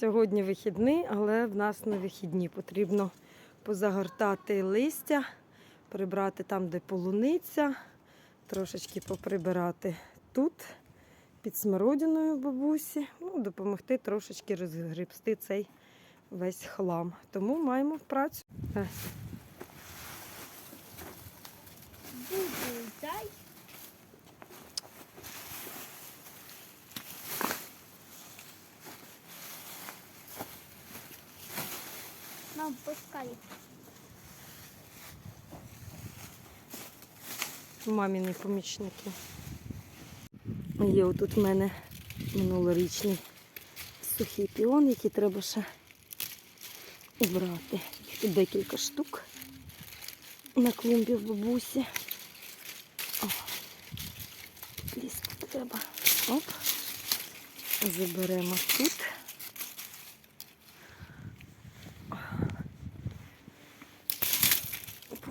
Сьогодні вихідний, але в нас на вихідні потрібно позагортати листя, прибрати там, де полуниця, трошечки поприбирати тут, під смородиною бабусі, ну, допомогти трошечки розгребсти цей весь хлам. Тому маємо працю. Дай. Нам пускай. Маміні помічники. Є отут в мене минулорічний сухий піон, який треба ще убрати. Їх Тут декілька штук на клумбі в бабусі. О, лізти треба. Оп. Заберемо тут.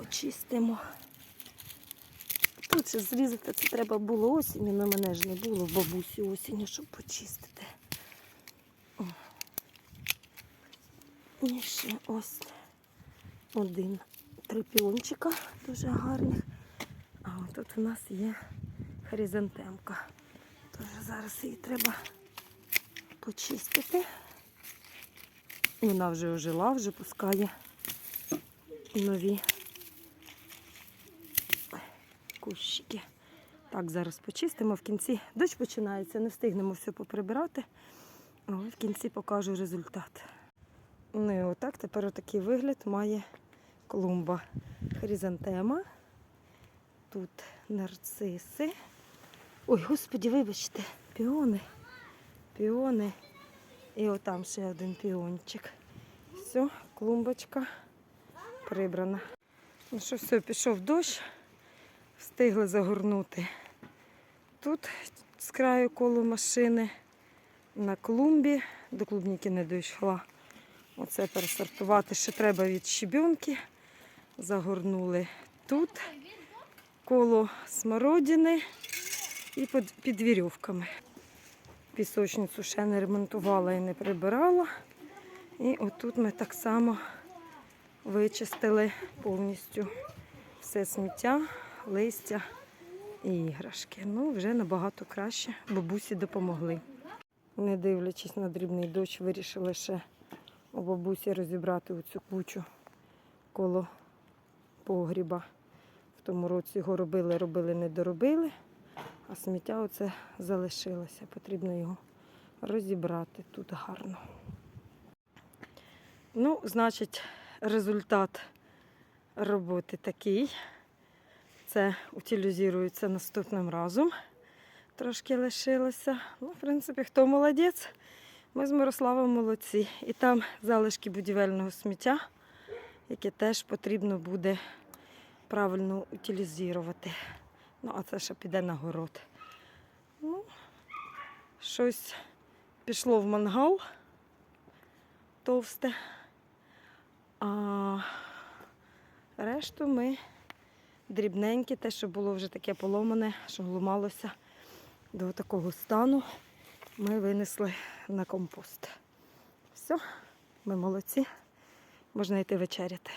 Почистимо. Тут ще зрізати це треба було осінню, на мене ж не було в бабусі осінню, щоб почистити. І ще ось один три піончика дуже гарних. А тут у нас є хризантемка. Тож зараз її треба почистити. Вона вже ожила, вже пускає нові кущики. Так, зараз почистимо. В кінці дощ починається, не встигнемо все поприбирати. Але в кінці покажу результат. Ну і отак тепер отакий вигляд має клумба. Хризантема. Тут нарциси. Ой, господі, вибачте, піони. Піони. І отам ще один піончик. Все, клумбочка прибрана. Ну що, все, пішов дощ. Встигли загорнути. Тут з краю коло машини на клумбі, до клубніки не дійшла. Оце пересортувати ще треба від щебінки. Загорнули тут, коло смородини і під вірьовками. Пісочницю ще не ремонтувала і не прибирала. І отут ми так само вичистили повністю все сміття листя і іграшки. Ну, вже набагато краще. Бабусі допомогли. Не дивлячись на дрібний дощ, вирішили ще у бабусі розібрати оцю кучу коло погріба. В тому році його робили, робили, не доробили, а сміття оце залишилося. Потрібно його розібрати тут гарно. Ну, значить, результат роботи такий. Це утилізується наступним разом. Трошки лишилося. Ну, в принципі, хто молодець, ми з Мирославом молодці. І там залишки будівельного сміття, яке теж потрібно буде правильно утилізувати. Ну, а це ще піде на город. Ну, щось пішло в мангал товсте. А решту ми дрібненьке, те, що було вже таке поломане, що глумалося до такого стану, ми винесли на компост. Все, ми молодці, можна йти вечеряти.